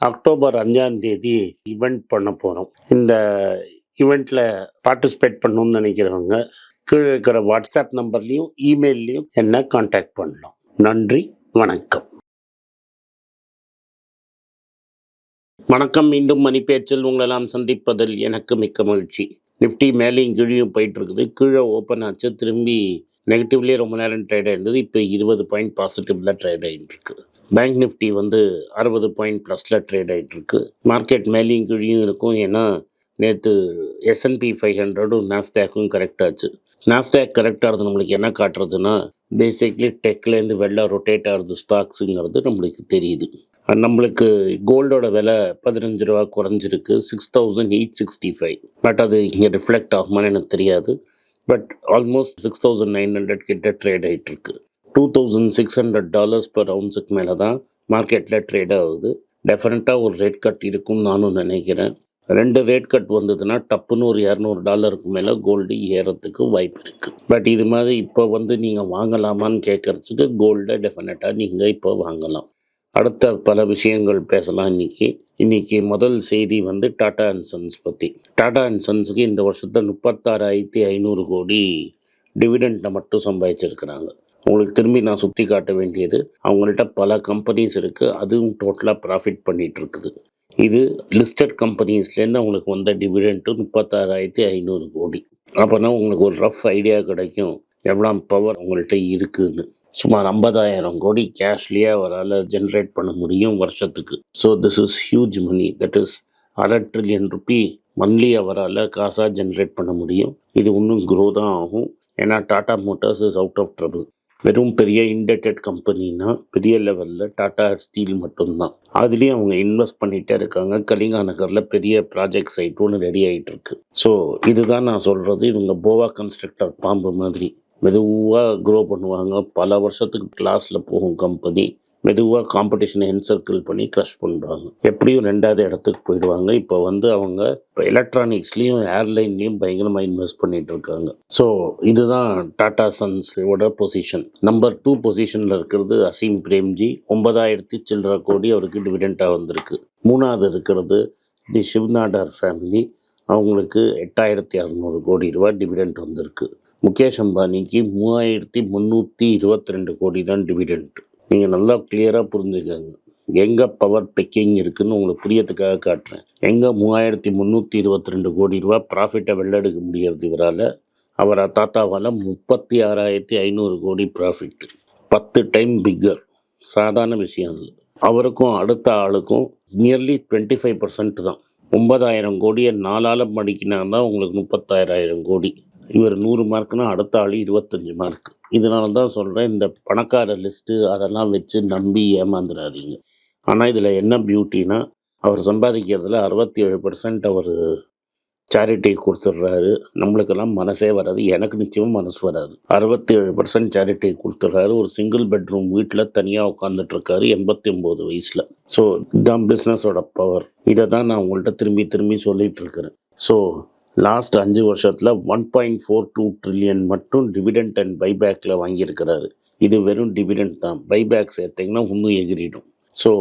October அஞ்சாம் தேதி event பண்ண போகிறோம் இந்த ஈவெண்ட்டில் பார்ட்டிசிபேட் பண்ணணும்னு நினைக்கிறவங்க கீழே இருக்கிற வாட்ஸ்அப் நம்பர்லேயும் இமெயில்லையும் என்ன காண்டாக்ட் பண்ணலாம். நன்றி வணக்கம். வணக்கம் மீண்டும் மணி பேச்சில் உங்களெல்லாம் சந்திப்பதில் எனக்கு மிக்க மகிழ்ச்சி. நிஃப்டி மேலேயும் கீழேயும் போயிட்டு இருக்குது கீழே ஓப்பன் ஆச்சு. திரும்பி நெகட்டிவ்லேயே ரொம்ப நேரம் ட்ரேட் ஆயிருந்தது. இப்போ இருபது பாயிண்ட் பாசிட்டிவில் ட்ரேட் ஆகிட்டு இருக்குது பேங்க் நிஃப்டி வந்து அறுபது பாயிண்ட் ப்ளஸில் ட்ரேட் ஆகிட்டுருக்கு மார்க்கெட் மேலேயும் கீழேயும் இருக்கும். ஏன்னா நேற்று எஸ்என்பி ஃபைவ் ஹண்ட்ரடும் நாஸ்டேக்கும் கரெக்டாச்சு நாஸ்டேக் கரெக்டாக நம்மளுக்கு என்ன காட்டுறதுன்னா பேசிக்லி டெக்லேருந்து வெளில ரொட்டேட் ஆகுது ஸ்டாக்ஸுங்கிறது நம்மளுக்கு தெரியுது. அது நம்மளுக்கு கோல்டோட விலை பதினஞ்சு ரூபா குறைஞ்சிருக்கு. Six thousand eight sixty five but அது இங்கே ரிஃப்ளெக்ட் ஆகுமான்னு எனக்கு தெரியாது. But almost six thousand nine hundred கிட்ட ட்ரேட் ஆகிட்டுருக்கு two thousand six hundred dollars per அவுன்ஸுக்கு மேலே தான் மார்க்கெட்டில் ட்ரேட் ஆகுது. டெஃபினட்டாக ஒரு ரேட் கட் இருக்கும்னு நானும் நினைக்கிறேன். ரெண்டு ரேட் கட் வந்ததுன்னா டப்புன்னு ஒரு இரநூறு டாலருக்கு மேலே கோல்டு ஏறத்துக்கு வாய்ப்பு இருக்குது பட் இது மாதிரி இப்போ வந்து நீங்கள் வாங்கலாமான்னு கேட்குறதுக்கு கோல்டை டெஃபினட்டாக நீங்கள் இப்போ வாங்கலாம். அடுத்த பல விஷயங்கள் பேசலாம் இன்னைக்கு. இன்றைக்கி முதல் செய்தி வந்து டாடா அண்ட் சன்ஸ் பற்றி டாடா அண்ட் சன்ஸுக்கு இந்த வருஷத்தை முப்பத்தாறாயிரத்தி ஐநூறு கோடி டிவிடெண்ட்டை மட்டும் சம்பாதிச்சிருக்கிறாங்க. உங்களுக்கு திரும்பி நான் சுற்றி காட்ட வேண்டியது அவங்கள்ட்ட பல கம்பெனிஸ் இருக்குது அதுவும் டோட்டலாக ப்ராஃபிட் பண்ணிகிட்ருக்குது இருக்குது இது லிஸ்டட் கம்பெனிஸ்லேருந்து அவங்களுக்கு வந்த டிவிடெண்ட்டு முப்பத்தாறாயிரத்தி ஐநூறு கோடி. அப்போனா உங்களுக்கு ஒரு ரஃப் ஐடியா கிடைக்கும். எவ்வளோ பவர் அவங்கள்ட்ட இருக்குதுன்னு சுமார் ஐம்பதாயிரம் கோடி கேஷ்லேயே அவரால் ஜென்ரேட் பண்ண முடியும் வருஷத்துக்கு. So this is huge money that is அரை ட்ரில்லியன் ருபி மந்த்லி அவரால் காசாக ஜென்ரேட் பண்ண முடியும். இது இன்னும் க்ரோ தான் ஆகும். ஏன்னா Tata motors is out of trouble வெறும் பெரிய இன்டெட்டட் கம்பெனினா பெரிய லெவலில் டாடா ஸ்டீல் மட்டும்தான். அதுலேயும் அவங்க இன்வெஸ்ட் பண்ணிகிட்டே இருக்காங்க. கலிங்கா நகரில் பெரிய ப்ராஜெக்ட் சைட் ஒன்று ரெடி ஆகிட்டு இருக்கு ஸோ இதுதான் நான் சொல்கிறது இவங்க போவா கன்ஸ்ட்ரக்டர் பாம்பு மாதிரி. மெதுவாக க்ரோ பண்ணுவாங்க. பல வருஷத்துக்கு கிளாஸில் போகும் கம்பெனி மெதுவாக காம்படிஷனை என்சர்க்கிள் பண்ணி க்ரஷ் பண்ணுறாங்க எப்படியும் ரெண்டாவது இடத்துக்கு போயிடுவாங்க. இப்போ வந்து அவங்க இப்போ எலக்ட்ரானிக்ஸ்லேயும் ஏர்லைன்லேயும் பயங்கரமாக இன்வெஸ்ட் பண்ணிட்டு இருக்காங்க. ஸோ இதுதான் டாடா சன்ஸோட பொசிஷன் நம்பர் டூ பொசிஷனில் இருக்கிறது அசீம் பிரேம்ஜி ஒன்பதாயிரத்தி சில்லற கோடி அவருக்கு டிவிடெண்ட்டாக வந்திருக்கு. மூணாவது இருக்கிறது தி சிவ்நாடார் ஃபேமிலி அவங்களுக்கு எட்டாயிரத்தி அறநூறு கோடி ரூபாய் டிவிடெண்ட் வந்திருக்கு. முகேஷ் அம்பானிக்கு மூவாயிரத்தி முந்நூற்றி இருபத்தி ரெண்டு கோடி தான் டிவிடெண்ட் நீங்கள் நல்லா கிளியராக புரிஞ்சுக்கோங்க. எங்கே பவர் பெக்கிங் இருக்குதுன்னு உங்களுக்கு புரியத்துக்காக காட்டுறேன். எங்கே மூவாயிரத்தி முந்நூற்றி இருபத்தி ரெண்டு கோடி ரூபா ப்ராஃபிட்டை வெள்ளெடுக்க முடியறது இவரால்? அவர் தாத்தாவால் முப்பத்தி ஆறாயிரத்தி ஐநூறு கோடி ப்ராஃபிட் பத்து டைம் பிக்கர் சாதாரண விஷயம் இல்லை அவருக்கும் அடுத்த ஆளுக்கும் நியர்லி டுவெண்ட்டி ஃபைவ் பர்சன்ட் தான். ஒன்பதாயிரம் கோடியை நாலால் மடிக்கினா தான் உங்களுக்கு முப்பத்தாயிரம் கோடி. இவர் நூறு மார்க்னா அடுத்த ஆள் இருபத்தஞ்சி மார்க் இதனால தான் சொல்கிறேன் இந்த பணக்கார லிஸ்ட்டு அதெல்லாம் வச்சு நம்பி ஏமாந்துடாதீங்க ஆனால் இதில் என்ன பியூட்டினா அவர் சம்பாதிக்கிறதுல அறுபத்தி ஏழு பர்சன்ட் அவர் சேரிட்டி கொடுத்துட்றாரு. நம்மளுக்கெல்லாம் மனசே வராது எனக்கு நிச்சயமாக மனசு வராது. அறுபத்தி ஏழு பர்சன்ட் சேரிட்டி கொடுத்துட்றாரு. ஒரு சிங்கிள் பெட்ரூம் வீட்டில் தனியாக உட்காந்துட்ருக்காரு எண்பத்தி ஒம்பது வயசில். ஸோ இதுதான் பிஸ்னஸோட பவர் இதை தான் நான் உங்கள்கிட்ட திரும்பி திரும்பி சொல்லிட்டு இருக்கிறேன் ஸோ லாஸ்ட் அஞ்சு வருஷத்தில் one point four two trillion மட்டும் டிவிடெண்ட் அண்ட் பைபேக்கில் வாங்கியிருக்கிறாரு. இது வெறும் டிவிடெண்ட் தான். பைபேக் சேர்த்திங்கன்னா இன்னும் எகிரிடும். ஸோ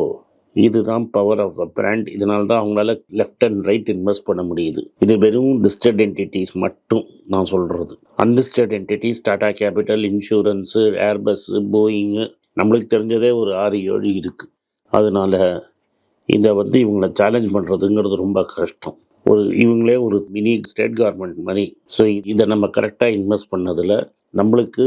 இதுதான் பவர் ஆஃப் அ பிராண்ட் இதனால தான் அவங்களால லெஃப்ட் அண்ட் ரைட் இன்வெஸ்ட் பண்ண முடியுது. இது வெறும் லிஸ்டட் என்டிட்டிஸ் மட்டும் நான் சொல்கிறது unlisted entities Tata capital insurance Airbus Boeing நம்மளுக்கு தெரிஞ்சதே ஒரு ஆறு ஏழு இருக்குது அதனால் இதை வந்து இவங்களை சேலஞ்ச் பண்ணுறதுங்கிறது ரொம்ப கஷ்டம். ஒரு இவங்களே ஒரு மினி ஸ்டேட் கவர்மெண்ட் மாதிரி. ஸோ இதை நம்ம கரெக்டாக இன்வெஸ்ட் பண்ணதில் நம்மளுக்கு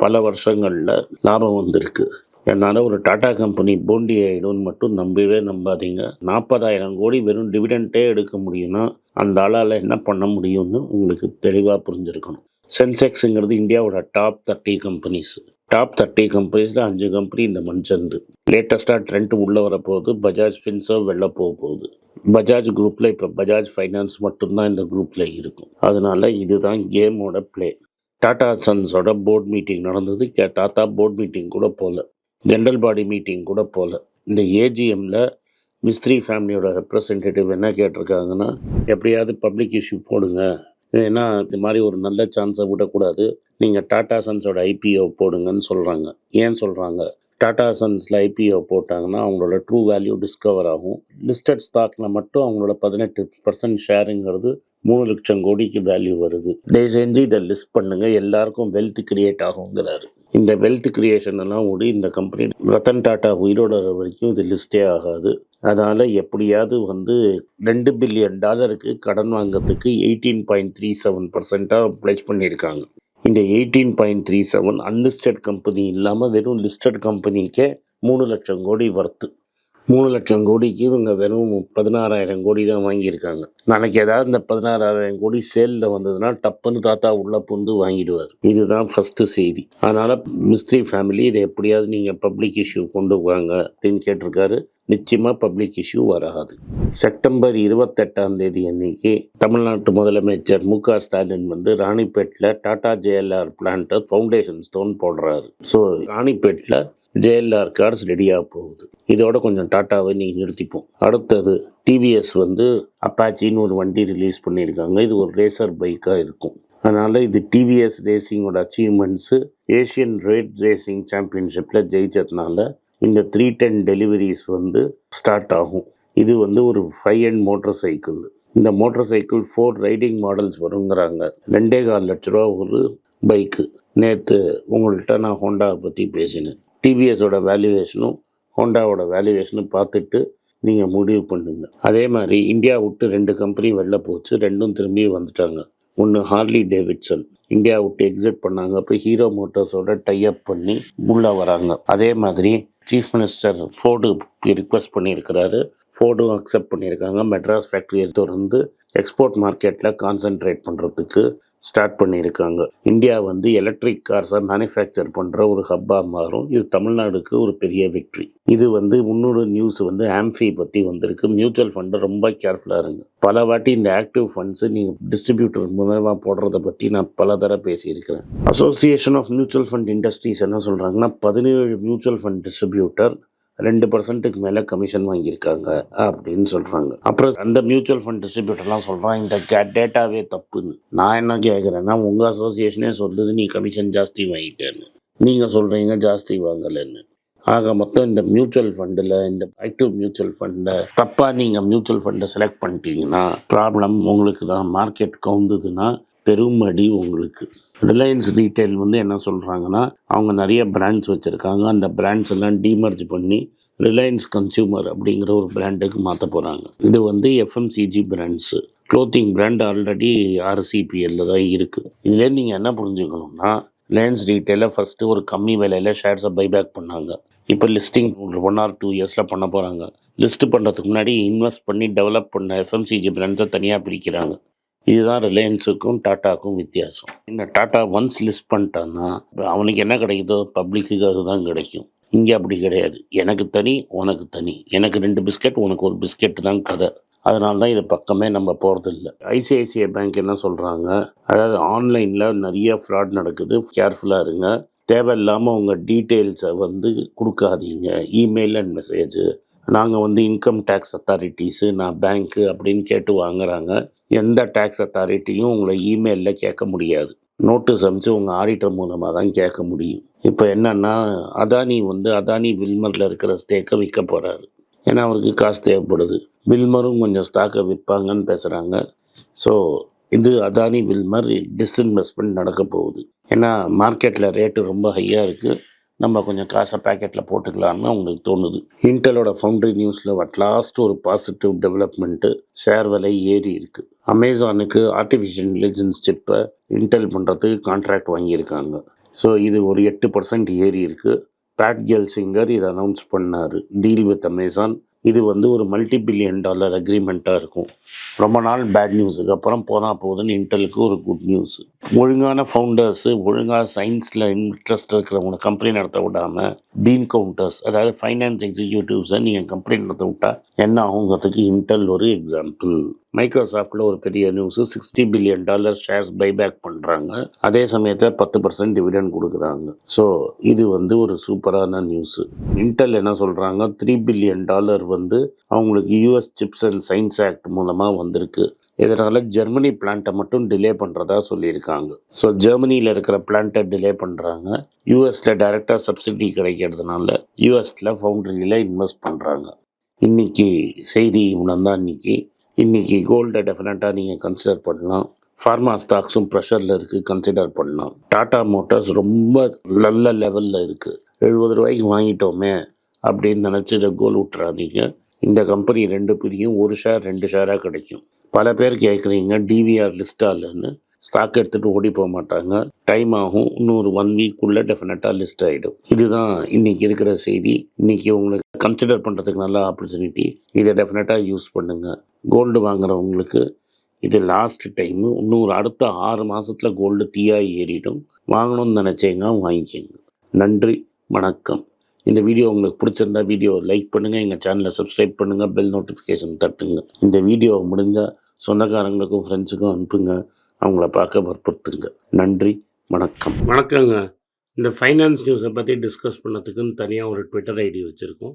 பல வருஷங்களில் லாபம் வந்திருக்கு. என்னால் ஒரு டாடா கம்பெனி போண்டி ஆகிடும்னு மட்டும் நம்பவே நம்பாதீங்க. நாற்பதாயிரம் கோடி வெறும் டிவிடெண்ட்டே எடுக்க முடியும்னா அந்த ஆளால் என்ன பண்ண முடியும்னு உங்களுக்கு தெளிவாக புரிஞ்சிருக்கணும். சென்செக்ஸுங்கிறது இந்தியாவோட top thirty companies top thirty கம்பெனிஸில் அஞ்சு கம்பெனி இந்த மனுஷந்து லேட்டஸ்ட்டாக ட்ரெண்ட் உள்ளே வரப்போகுது. பஜாஜ் ஃபின்சர்வ் வெளில போக போகுது பஜாஜ் குரூப்பில் இப்போ பஜாஜ் ஃபைனான்ஸ் மட்டும்தான் இந்த குரூப்பில் இருக்கும். அதனால இதுதான் கேமோட ப்ளே டாடா சன்ஸோட போர்ட் மீட்டிங் நடந்தது. கே டாட்டா போர்ட் மீட்டிங் கூட போகல ஜென்ரல் பாடி மீட்டிங் கூட போகல இந்த ஏஜிஎம்மில் மிஸ்திரி ஃபேமிலியோட ரெப்ரசன்டேட்டிவ் என்ன கேட்டிருக்காங்கன்னா எப்படியாவது பப்ளிக் இஷ்யூ போடுங்க. ஏன்னா இது மாதிரி ஒரு நல்ல சான்ஸை விடக்கூடாது. நீங்கள் டாடா சன்ஸோட ஐபிஓ போடுங்கன்னு சொல்கிறாங்க ஏன் சொல்கிறாங்க டாடா சன்ஸில் ஐபிஓ போட்டாங்கன்னா அவங்களோட ட்ரூ வேல்யூ டிஸ்கவர் ஆகும். லிஸ்டட் ஸ்டாக்கில் மட்டும் அவங்களோட பதினெட்டு பர்சன்ட் ஷேருங்கிறது மூணு லட்சம் கோடிக்கு வேல்யூ வருது. தயவு செஞ்சு இதை லிஸ்ட் பண்ணுங்கள் எல்லாருக்கும் வெல்த் கிரியேட் ஆகுங்கிறாரு. இந்த வெல்த் கிரியேஷன் எல்லாம் ஓடி இந்த கம்பெனி ரத்தன் டாட்டா உயிரோட வரைக்கும் இது லிஸ்டே ஆகாது. அதனால் எப்படியாவது வந்து ரெண்டு பில்லியன் டாலருக்கு கடன் வாங்குறதுக்கு எயிட்டீன் பாயிண்ட் த்ரீ செவன் பர்சென்ட்டாக ப்ளேஸ் பண்ணியிருக்காங்க. இந்த eighteen point three seven unlisted company இல்லாமல் வெறும் லிஸ்டட் கம்பெனிக்கே மூணு லட்சம் கோடி வர்த்து மூணு லட்சம் கோடிக்கு இவங்க வெறும் பதினாறாயிரம் கோடி தான் வாங்கியிருக்காங்க. நாளைக்கு ஏதாவது இந்த பதினாறாயிரம் கோடி சேலில் வந்ததுன்னா டப்புன்னு தாத்தா உள்ளே புந்து வாங்கிடுவார். இதுதான் ஃபஸ்ட்டு செய்தி. அதனால் மிஸ்திரி ஃபேமிலி இதை எப்படியாவது நீங்கள் பப்ளிக் இஷ்யூ கொண்டு வாங்க அப்படின்னு கேட்டிருக்காரு. நிச்சயமாக பப்ளிக் இஷ்யூ வராது. செப்டம்பர் இருபத்தெட்டாம் தேதி அன்னைக்கு தமிழ்நாட்டு முதலமைச்சர் மு க ஸ்டாலின் வந்து ராணிப்பேட்டில் டாடா ஜேஎல்ஆர் பிளான்ட்டை ஃபவுண்டேஷன் ஸ்டோன் போடுறாரு. ஸோ ராணிப்பேட்டில் ஜேஎல்ஆர் கார்ஸ் ரெடியாக போகுது. இதோட கொஞ்சம் டாட்டாவை நீ நிறுத்திப்போம். அடுத்தது டிவிஎஸ் வந்து அப்பாச்சின்னு ஒரு வண்டி ரிலீஸ் பண்ணியிருக்காங்க. இது ஒரு ரேசர் பைக்காக இருக்கும். அதனால் இது டிவிஎஸ் ரேசிங்கோட அச்சீவ்மெண்ட்ஸு ஏஷியன் ரேட் ரேசிங் சாம்பியன்ஷிப்பில் ஜெயிச்சதுனால இந்த த்ரீ டென் டெலிவரிஸ் வந்து ஸ்டார்ட் ஆகும். இது வந்து ஒரு ஃபைவ் அண்ட் மோட்டர் சைக்கிள் இந்த motor cycle four riding models வருங்கிறாங்க. ரெண்டே கால் லட்ச ரூபா ஒரு பைக்கு நேற்று உங்கள்கிட்ட நான் ஹோண்டாவை பற்றி பேசினேன். டிவிஎஸோட வேல்யூவேஷனும் ஹோண்டாவோட வேல்யூவேஷனும் பார்த்துட்டு நீங்கள் முடிவு பண்ணுங்க. அதே மாதிரி இந்தியா விட்டு ரெண்டு கம்பெனி வெளில போச்சு. ரெண்டும் திரும்பி வந்துட்டாங்க. ஒன்று ஹார்லி டேவிட்சன் இந்தியா விட்டு எக்ஸிட் பண்ணாங்க. அப்போ ஹீரோ மோட்டர்ஸோட டைப் பண்ணி உள்ளே வராங்க. அதே மாதிரி சீஃப் மினிஸ்டர் ஃபோர்டு ரிக்வெஸ்ட் பண்ணியிருக்கிறாரு. ஃபோர்டும் அக்செப்ட் பண்ணியிருக்காங்க. மெட்ராஸ் ஃபேக்ட்ரியை திறந்து எக்ஸ்போர்ட் மார்க்கெட்டில் கான்சென்ட்ரேட் பண்ணுறதுக்கு ஸ்டார்ட் பண்ணியிருக்காங்க. இந்தியா வந்து எலக்ட்ரிக் கார்ஸை மேனுஃபேக்சர் பண்ணுற ஒரு ஹப்பாக மாறும். இது தமிழ்நாடுக்கு ஒரு பெரிய வெற்றி. இது வந்து முன்னோட நியூஸ் வந்து ஆம்ஃபி பற்றி வந்திருக்கு. மியூச்சுவல் ஃபண்டு ரொம்ப கேர்ஃபுல்லாக இருங்க. பல வாட்டி இந்த ஆக்டிவ் ஃபண்ட்ஸு நீங்கள் டிஸ்ட்ரிபியூட்டர் மூலமாக போடுறத பற்றி நான் பல தடவை பேசியிருக்கிறேன். Association of mutual fund industries என்ன சொல்கிறாங்கன்னா பதினேழு மியூச்சுவல் ஃபண்ட் டிஸ்ட்ரிபியூட்டர் ரெண்டு பர்சன்ட்டுக்கு மேலே கமிஷன் வாங்கியிருக்காங்க அப்படின்னு சொல்கிறாங்க அப்புறம் அந்த மியூச்சுவல் ஃபண்ட் டிஸ்ட்ரிபியூட்டர்லாம் சொல்கிறான் இந்த கே டேட்டாவே தப்புன்னு. நான் என்ன கேட்குறேன்னா உங்கள் அசோசியேஷனே சொல்லுது நீ கமிஷன் ஜாஸ்தி வாங்கிட்டேன்னு. நீங்கள் சொல்கிறீங்க ஜாஸ்தி வாங்கலைன்னு. ஆக மொத்தம் இந்த மியூச்சுவல் ஃபண்டில் இந்த ஆக்டிவ் மியூச்சுவல் ஃபண்டில் தப்பாக நீங்கள் மியூச்சுவல் ஃபண்டை செலக்ட் பண்ணிட்டீங்கன்னா ப்ராப்ளம் உங்களுக்கு தான். மார்க்கெட் கவுந்ததுன்னா பெரும் அடி உங்களுக்கு. ரிலையன்ஸ் ரீட்டைல் வந்து என்ன சொல்கிறாங்கன்னா அவங்க நிறைய பிராண்ட்ஸ் வச்சுருக்காங்க. அந்த பிராண்ட்ஸ் எல்லாம் டீமர்ஜ் பண்ணி ரிலையன்ஸ் கன்சியூமர் அப்படிங்கிற ஒரு பிராண்டுக்கு மாற்ற போகிறாங்க இது வந்து FMCG brands clothing brand already ஆர்சிபிஎல்ல தான் இருக்குது இதுலேருந்து நீங்கள் என்ன புரிஞ்சுக்கணும்னா ரிலையன்ஸ் ரீட்டைலில் ஃபஸ்ட்டு ஒரு கம்மி விலையில் ஷேர்ஸை பைபேக் பண்ணாங்க. இப்போ லிஸ்டிங் ஒரு ஒன் ஆர் டூ இயர்ஸில் பண்ண போகிறாங்க லிஸ்ட் பண்ணுறதுக்கு முன்னாடி இன்வெஸ்ட் பண்ணி டெவலப் பண்ண எஃப்எம்சிஜி பிராண்ட்ஸை தனியாக பிரிக்கிறாங்க. இதுதான் ரிலையன்ஸுக்கும் டாட்டாக்கும் வித்தியாசம். இந்த டாட்டா ஒன்ஸ் லிஸ்ட் பண்ணிட்டான்னா அவனுக்கு என்ன கிடைக்குதோ பப்ளிக்கு அதுதான் கிடைக்கும். இங்கே அப்படி கிடையாது. எனக்கு தனி உனக்கு தனி. எனக்கு ரெண்டு பிஸ்கெட் உனக்கு ஒரு பிஸ்கெட் தான் கதை. அதனால தான் இது பக்கமே நம்ம போகிறதில்ல ஐசிஐசிஐ பேங்க் என்ன சொல்கிறாங்க அதாவது ஆன்லைனில் நிறைய ஃப்ராட் நடக்குது. கேர்ஃபுல்லாக இருங்க. தேவையில்லாமல் உங்கள் டீட்டெயில்ஸை வந்து கொடுக்காதீங்க. இமெயில் அண்ட் மெசேஜ் நாங்கள் வந்து இன்கம் டேக்ஸ் அத்தாரிட்டிஸு நான் பேங்க்கு அப்படின்னு கேட்டு வாங்குறாங்க. எந்த டேக்ஸ் அத்தாரிட்டியும் உங்களை இமெயிலில் கேட்க முடியாது. நோட்டீஸ் அனுப்பிச்சு உங்கள் ஆடிட்டர் மூலமாக தான் கேட்க முடியும். இப்போ என்னென்னா அதானி வந்து அதானி வில்மரில் இருக்கிற ஸ்டேக்கை விற்க போகிறாரு ஏன்னா அவருக்கு காசு தேவைப்படுது. வில்மரும் கொஞ்சம் ஸ்டாக்கை விற்பாங்கன்னு பேசுகிறாங்க ஸோ இது அதானி வில்மர் டிஸ்இன்வெஸ்ட்மெண்ட் நடக்க போகுது. ஏன்னா மார்க்கெட்டில் ரேட்டு ரொம்ப ஹையாக இருக்குது நம்ம கொஞ்சம் காசை பேக்கெட்டில் போட்டுக்கலாம்னு அவங்களுக்கு தோணுது. இன்டலோட ஃபவுண்டரி நியூஸில் அட் லாஸ்ட் ஒரு பாசிட்டிவ் டெவலப்மெண்ட்டு ஷேர் விலை ஏறி இருக்குது அமேசானுக்கு ஆர்டிஃபிஷியல் இன்டெலிஜென்ஸ் சிப்பை இன்டெல் பண்ணுறதுக்கு கான்ட்ராக்ட் வாங்கியிருக்காங்க. ஸோ இது ஒரு எட்டு பர்சன்ட் ஏறி இருக்குது பேட் கேல் சிங்கர் இதை அனௌன்ஸ் பண்ணார். டீல் வித் அமேசான் இது வந்து ஒரு மல்டி பில்லியன் டாலர் அக்ரிமெண்ட்டாக இருக்கும். ரொம்ப நாள் பேட் நியூஸுக்கு அப்புறம் போனால் போகுதுன்னு இன்டெலுக்கு ஒரு குட் நியூஸ் ஒழுங்கான ஃபவுண்டர்ஸு ஒழுங்கான சயின்ஸில் இன்ட்ரெஸ்ட் இருக்கிறவங்க கம்பெனி நடத்த விடாமல் பீன் கவுண்டர்ஸ் அதாவது ஃபைனான்ஸ் எக்ஸிக்யூட்டிவ்ஸை நீங்கள் கம்பெனி நடத்த விட்டால் என்ன ஆகுங்கிறதுக்கு இன்டெல் ஒரு எக்ஸாம்பிள் மைக்ரோசாஃப்டில் ஒரு பெரிய news sixty billion dollar shares buyback பண்ணுறாங்க அதே சமயத்தில் பத்து பர்சன்ட் டிவிடெண்ட் கொடுக்குறாங்க. ஸோ இது வந்து ஒரு சூப்பரான நியூஸு இன்டெல் என்ன சொல்கிறாங்க த்ரீ பில்லியன் டாலர் வந்து அவங்களுக்கு US chips and science act மூலமாக வந்திருக்கு. இதனால் ஜெர்மனி பிளான்ட்டை மட்டும் டிலே பண்ணுறதா சொல்லியிருக்காங்க. ஸோ ஜெர்மனியில் இருக்கிற பிளான்ட்டை டிலே பண்ணுறாங்க யூஎஸில் டைரெக்டாக சப்சிடி கிடைக்கிறதுனால யூஎஸில் ஃபவுண்டரியில் இன்வெஸ்ட் பண்ணுறாங்க இன்னைக்கு செய்தி இவனந்தான் இன்றைக்கி இன்றைக்கி கோல்டை டெஃபினட்டாக நீங்கள் கன்சிடர் பண்ணலாம். ஃபார்மா ஸ்டாக்ஸும் ப்ரெஷரில் இருக்குது கன்சிடர் பண்ணலாம். டாடா மோட்டார்ஸ் ரொம்ப நல்ல லெவலில் இருக்குது எழுபது ரூபாய்க்கு வாங்கிட்டோமே அப்படின்னு நினச்சி இதை கோல் விட்டுறாதீங்க. இந்த கம்பெனி ரெண்டு பிரியும் ஒரு ஷேர் ரெண்டு ஷேராக கிடைக்கும். பல பேர் கேட்குறீங்க டிவிஆர் லிஸ்ட்டாக இல்லைன்னு. ஸ்டாக் எடுத்துகிட்டு ஓடி போக மாட்டாங்க. டைம் ஆகும் இன்னொரு ஒன் வீக்குள்ளே டெஃபினட்டாக லிஸ்ட் ஆகிடும் இதுதான் இன்றைக்கி இருக்கிற செய்தி. இன்றைக்கி உங்களுக்கு கன்சிடர் பண்ணுறதுக்கு நல்ல ஆப்பர்ச்சுனிட்டி இதை டெஃபினட்டாக யூஸ் பண்ணுங்கள் கோல்டு வாங்குறவங்களுக்கு இது லாஸ்ட் டைமு இன்னொரு அடுத்த ஆறு மாதத்தில் கோல்டு தீயாக ஏறிடும். வாங்கணும்னு நினச்சேங்க வாங்கிக்கோங்க. நன்றி வணக்கம். இந்த வீடியோ உங்களுக்கு பிடிச்சிருந்தா வீடியோ லைக் பண்ணுங்கள் எங்கள் சேனலை சப்ஸ்கிரைப் பண்ணுங்கள் பெல் நோட்டிஃபிகேஷன் தட்டுங்க. இந்த வீடியோ முடிஞ்சால் சொந்தக்காரங்களுக்கும் ஃப்ரெண்ட்ஸுக்கும் அனுப்புங்க. அவங்கள பார்க்க வற்புறுத்துங்க. நன்றி வணக்கம். வணக்கங்க. இந்த ஃபைனான்ஸ் நியூஸை பற்றி டிஸ்கஸ் பண்ணதுக்குன்னு தனியாக ஒரு ட்விட்டர் ஐடி வச்சுருக்கோம்.